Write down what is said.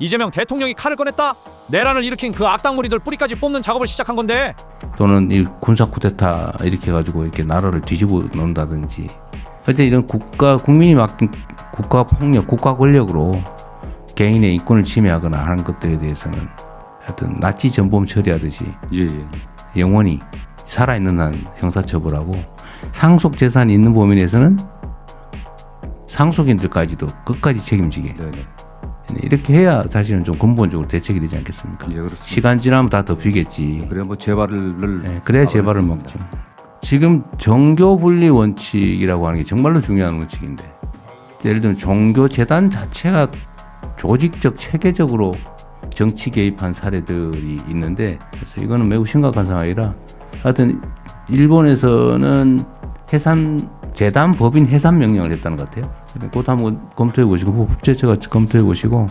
이재명 대통령이 칼을 꺼냈다. 내란을 일으킨 그 악당 무리들 뿌리까지 뽑는 작업을 시작한 건데 또는 이 군사 쿠데타 이렇게 해가지고 이렇게 나라를 뒤집어 놓는다든지 하여튼 이런 국가 국민이 맡긴 국가 폭력, 국가 권력으로 개인의 인권을 침해하거나 하는 것들에 대해서는 하여튼 나치 전범 처리하듯이 예, 예. 영원히 살아있는 한 형사처벌하고 상속 재산이 있는 범인에서는 상속인들까지도 끝까지 책임지게 네, 네. 이렇게 해야 사실은 좀 근본적으로 대책이 되지 않겠습니까? 예, 그렇습니다. 시간 지나면 다 덮이겠지. 그래 뭐 재발을 네, 그래야 재발을 먹죠. 지금 종교 분리 원칙이라고 하는 게 정말로 중요한 원칙인데 예를 들면 종교 재단 자체가 조직적 체계적으로 정치 개입한 사례들이 있는데 그래서 이거는 매우 심각한 상황이라 하여튼 일본에서는 해산 재단 법인 해산 명령을 했다는 것 같아요. 그것도 한번 검토해 보시고 법제처가 검토해 보시고